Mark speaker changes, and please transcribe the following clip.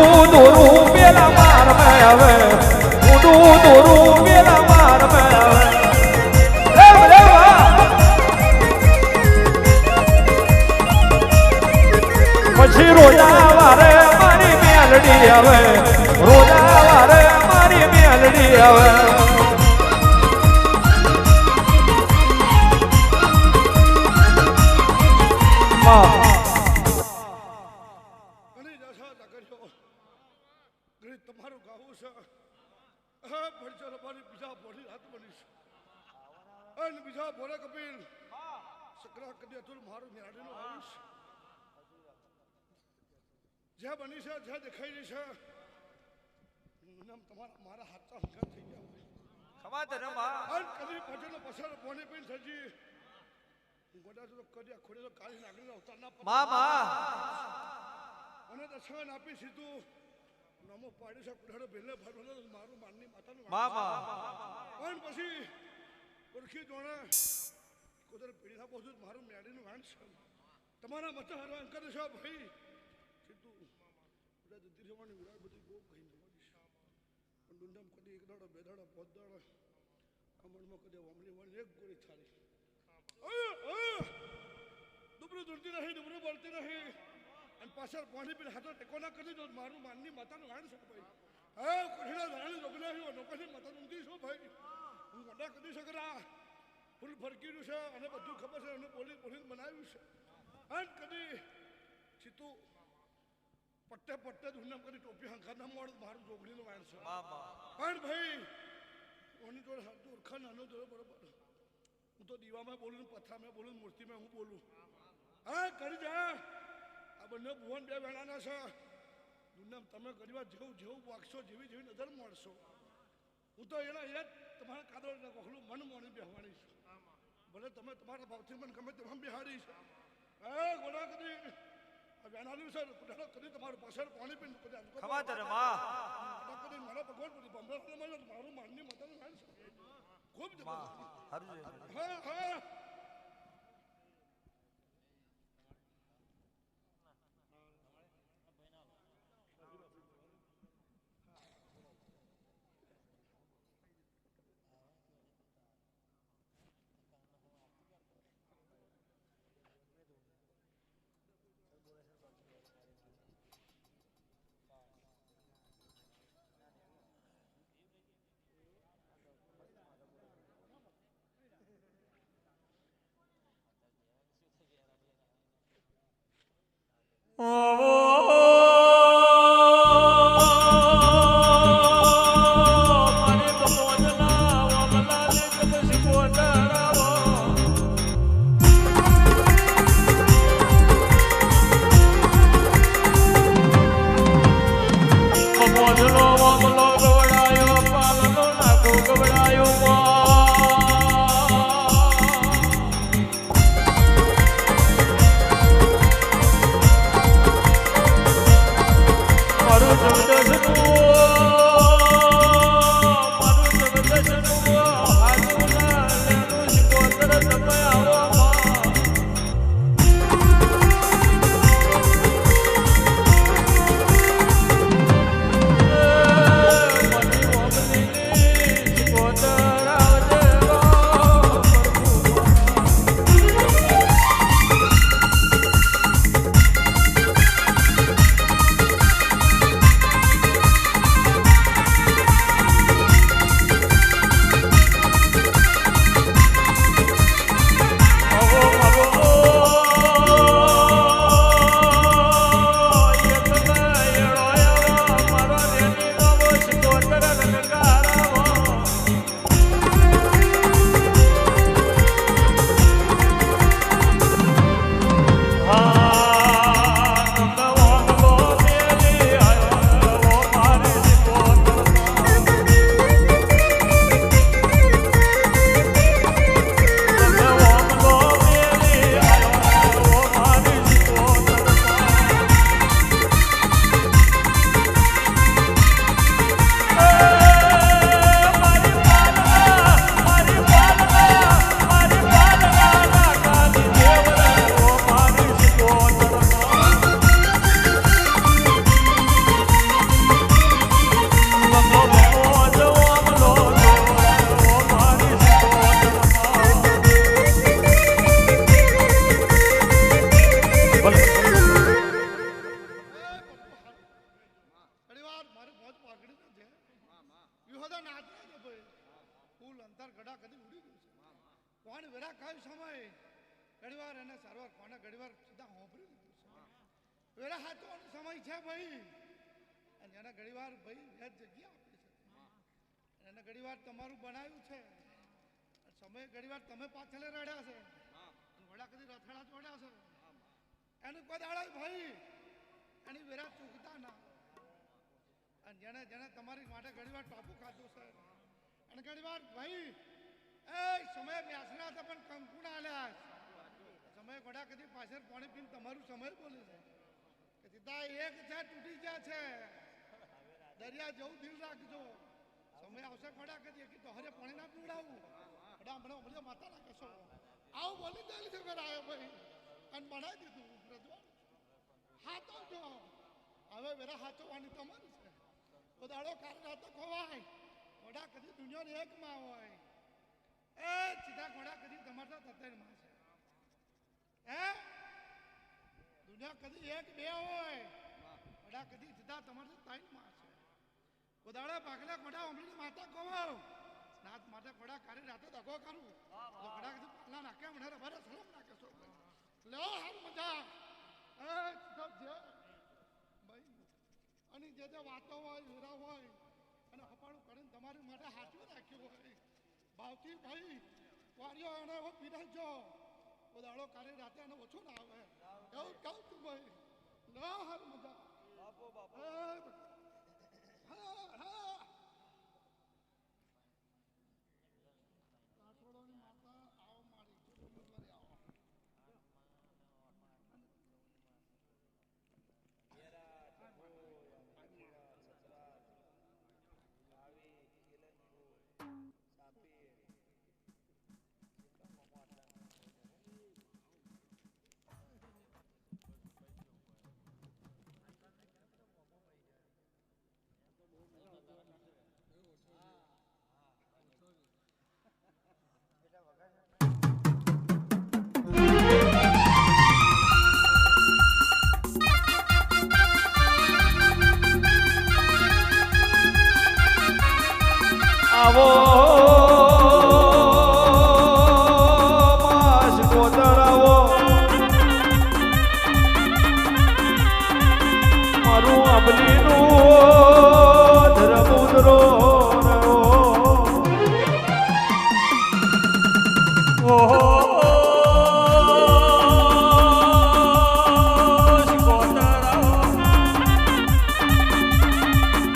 Speaker 1: કુડું દોરું પેલા માર મે હવે કુડું દોરું પેલા માર મે હવે પછી રોજા વારે મારી મેલડી આવે રોજા વારે મારી મેલડી આવે
Speaker 2: બીજા બોલે કપિલ. સકરા કદી અતુલ મારું મેળાડીનું આવીશ જે બની છે જે દેખાઈ રહી છે નામ તમારા મારા હાથમાં હંગા થઈ ગયા હોય.
Speaker 1: ખમા તને માં.
Speaker 2: અને કદી પછીનો પીને સજી ગોડા તો કદી ખોડે તો કાળી નાગરી અવતારના પગ-
Speaker 1: માં માં.
Speaker 2: અને દર્શન આપી સીધું. નમો પાડી છે કુડાડો ભેલે ભરવાનો મારું માનની માતાનું
Speaker 1: માં માં.
Speaker 2: પણ પછી ઓળખી જોણે. કુદર પીડા પહોંચું મારું મેળીનું વાંચ છે. તમારા મત હારો અંકર છે, ભાઈ. સીધું. બધા જતી જવાની વિરાટ બધી બહુ કહી જવાની પણ ડુંડમ કદી એક દાડો, બે દાડો, પાંચ દાડો કમળમાં કદી વામલી વાળી એક ગોળી થાળી. દુબરું દુરતી નહીં દુબરું બોલતી નહીં અને પાછળ પાણી પીને હાથો ટેકો ના કરી દો, મારું માનની માતાનું વાણ છે, ભાઈ. હા, કોઠીના ધારાની રોકના હું નોકરી માતાનું ઊંધી છો, ભાઈ. હું મોટા કરી શકરા ફૂલ ફરકીનું છે અને બધું ખબર છે અને બોલી પોલીસ બનાવ્યું છે. અને કદી સીતું પટ્ટે પટ્ટે ધૂનમ કરી ટોપી હંખા ના મોડ મારું જોગડીનું છે. પણ ભાઈ ઓની જોડે ઓળખા નાનો જોડે બરોબર. હું તો દીવામાં બોલું પથરામાં બોલું મૂર્તિમાં હું બોલું. હા કરી જા. આ બંને ભુવન બે વેણાના છે. દુનિયા તમે ગરીબા જેવું જેવું વાગશો જેવી જેવી નજર મળશો. હું તો એના એ જ તમારા કાદળ કોખલું મન મોની બેહવાની છું. ભલે તમે તમારા ભાવથી મને ગમે તેમાં બેહાડી છે. એ ગોડા કદી આ વેણાનું છે કુડાડો કદી તમારું પાછળ પાણી પીને આંકો
Speaker 1: ખમા તને માં
Speaker 2: આ મારા ભગવાન મારું માનની ખૂબ હા હા.
Speaker 3: Oh. ઘડીવાર સારવાર કોને ઘડીવાર સુધા હોંભરી લીધું છે. વેરા હાથવાનો સમય છે ભાઈ. અને એને ઘડીવાર ભાઈ વ્યાજ જગ્યા આપી છે. એને ઘડીવાર તમારું બનાવ્યું છે. સમય ઘડીવાર તમે પાછળ રડ્યા છે. વડા કદી રથડા ચોડ્યા છે. એનું કોઈ દાડા ભાઈ. એની વેરા ચૂકતા ના. અને જેને જેને તમારી માટે ઘણીવાર ટાપુ ખાધું છે. અને ઘણીવાર ભાઈ એ સમય બેસના હતા પણ કંકુના આલ્યા સમય ઘોડા કદી પાછળ પાણી પીને તમારું સમય બોલે છે? કે સીધા એક છે, તૂટી ગયા છે. દરિયા જવું દિલ રાખજો. સમય આવશે ઘોડા કદી. કે તો હરે પાણી ના પીવડાવું. ઘોડા હમણાં હમણાં માતા કશો આવું બોલી દેલી છે ઘર આવ્યો ભાઈ. અને બનાવી દીધું, રજવાડું. હાથો જો હવે વેરા હાથોવાની તમારી છે. ઉદાડો કારણ રાતો ખોવાય. ઘોડા કદી દુનિયાની એક માં હોય. એ સીધા ઘોડા કદી તમારા તત્તરમાં છે હે દુનિયા કદી એક, બે હોય. ઘોડા કદી સીધા તમારે ત્રણમાં છે. કોદાળા પાકલા કોડા ઓમલી માતા ખોવાવ નાથ માતા કોડા કારે રાતે દગો કરું. ઘોડા કદી પાટલા નાખે મને, રબર સલમ નાખે સો લો હર મજા. એ સીધો જે ભાઈ અને જે જે વાતો હોય હીરા હોય અને હપાળું કરીને તમારી માટે હાચું રાખ્યું હોય. ભાવથી ભાઈ વાર્યો એને એવો પીરાજો કોદાળો કારે રાતે એને ઓછું ના આવે. એવું કહું છું ભાઈ ના મારું